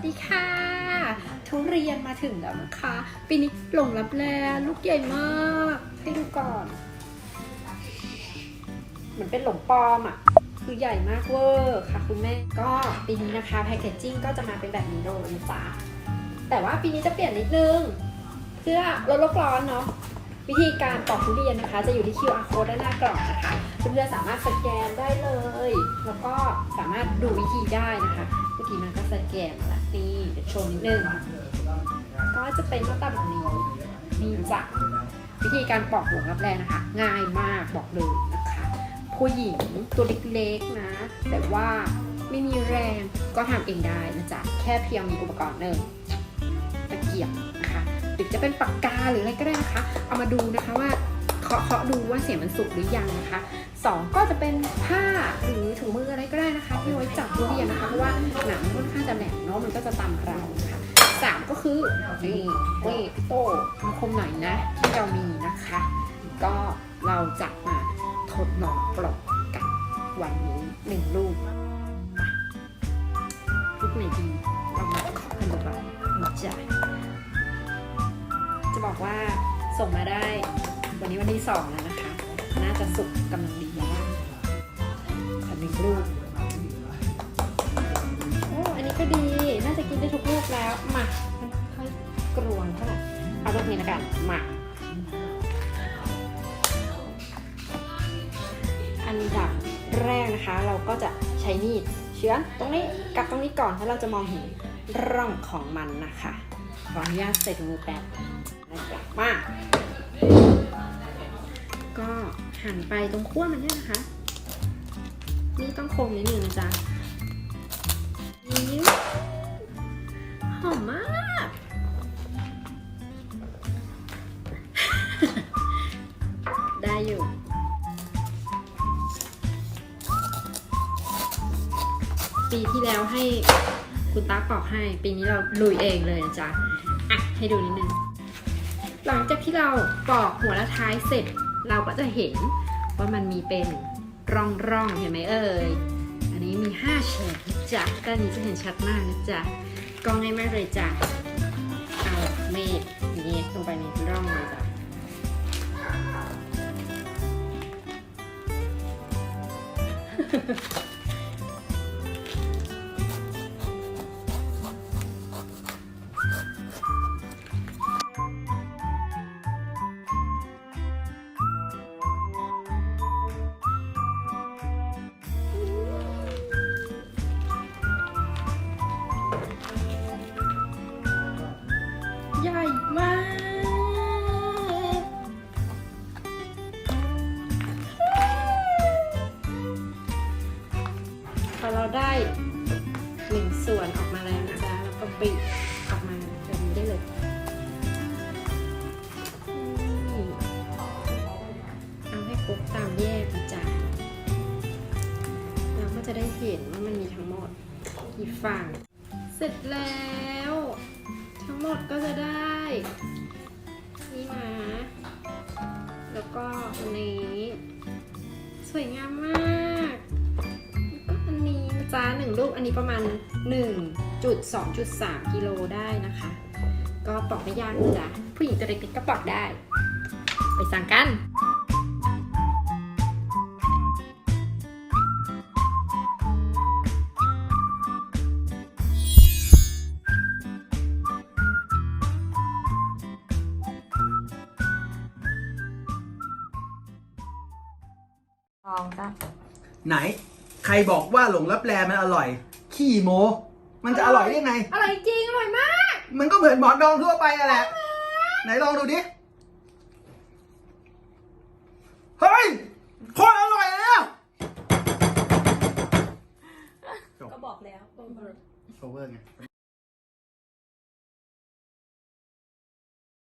วัสดีค่ะ ทุเรียนมาถึงแล้วนะคะ ปีนี้หลงรับแลลูกใหญ่มาก ให้ดูก่อน เหมือนเป็นหลงปลอมอะ คือใหญ่มากเวอร์ค่ะคุณแม่ ก็ปีนี้นะคะแพคเกจจิ้งก็จะมาเป็นแบบนี้เลยนะจ๊ะแต่ว่าปีนี้จะเปลี่ยนนิดนึง เพื่อลดโลกร้อนเนาะ วิธีการปอกทุเรียนนะคะ จะอยู่ที่ QR code ด้านหน้ากล่องนะคะ เพื่อนๆสามารถสแกนได้เลย แล้วก็สามารถดูวิธีได้นะคะเมื่อกี้มันก็สแกนล้วนี่เดี๋ยวโชว์นิดนึงก็จะเป็นหน้าตาแบบนี้นี่จ้ะวิธีการปอกหลวรับแรงนะคะ ง่ายมากบอกเลยนะคะ ผู้หญิงตัวเล็กๆนะ แต่ว่าไม่มีแรงก็ทำเองได้นะจ๊ะแค่เพียงมีอุปกรณ์หนึ่งตะเกียบนะคะหรือจะเป็นปากกาหรืออะไรก็ได้นะคะ เอามาดูนะคะว่า เคาะเคาะดูว่าเสียงมันสุกหรือยังนะคะสองก็จะเป็นผ้าหรือถุงมืออะไรก็ได้นะคะ ที่ไว้จับทุเรียนนะคะเพราะว่าหนังมันค่อนข้างจะแหลมเนาะมันก็จะตำเรานะคะสามก็คือนี่นี่โต้คมหน่อยนะ ที่เรามีนะคะ ก็เราจะมาทดลองปลอกกันวันนี้หนึ่งลูกลูกไหนดีเรามาขอกันดูก่อนนะจ๊ะจะบอกว่าส่งมาได้ วันนี้วันที่สองแล้วนะคะ น่าจะสุกกำลังดีแล้วขอหนึ่งลูกโอ้อันนี้ก็ดี น่าจะกินได้ทุกลูกแล้ว มามันค่อยกรวงเท่าไหร่เอาลูกนี้ละกันมาอันดับแรกนะคะ เราก็จะใช้มีดเชื้อนตรงนี้กับตรงนี้ก่อนถ้าเราจะมองเห็นร่องของมันนะคะขออนุญาตใส่ถุงมือแป๊บนะครับมาก หั่นไปตรงขั้วมันเนี่ยนะคะ นี่ต้องคมนิดนึงจ๊ะนิ้วหอมมาก ได้อยู่ปีที่แล้วให้คุณตาปอกให้ ปีนี้เราลุยเองเลยนะจ๊ะ อะ ให้ดูนิดนึง หลังจากที่เราปอกหัวและท้ายเสร็จ เราก็จะเห็นว่ามันมีเป็นร่องร่องๆเห็นไหมเอ่ย อันนี้มี 5 เฉดจ้ะด้านนี้จะเห็นชัดมากนะจ๊ะกล้องง่ายมากเลยจ้ะเอาเมดนี้ลงไปในร่องเลยจ้ะ ใหญ่มาก พอเราได้หนึ่งส่วนออกมาแล้วนะจ๊ะแล้วก็ปิดออกมาแบบนี้ได้เลยเอาให้ครบตามแยกนะจ๊ะเราก็จะได้เห็นว่ามันมีทั้งหมดกี่ฝั่ง เสร็จแล้ว ทั้งหมดก็จะได้ นี่นะ แล้วก็อันนี้ สวยงามมากแล้วก็อันนี้จ้าหนึ่งลูกอันนี้ประมาณ 1.2.3 กิโลได้นะคะ ก็ปอกไม่ยากนะจ๊ะผู้หญิงตัวเล็กๆก็ปอกได้ ไปสั่งกัน ลองซะไหน ใครบอกว่าหลงรับแรมันอร่อย ขี้โม มันจะอร่อยได้ไง อร่อยจริง อร่อยมาก มันก็เหมือนหมอนดองทั่วไปอะแหละ ไหนลองดูดิ เฮ้ยโคตรอร่อยเลยอะก็บอกแล้วโชเวอร์ไง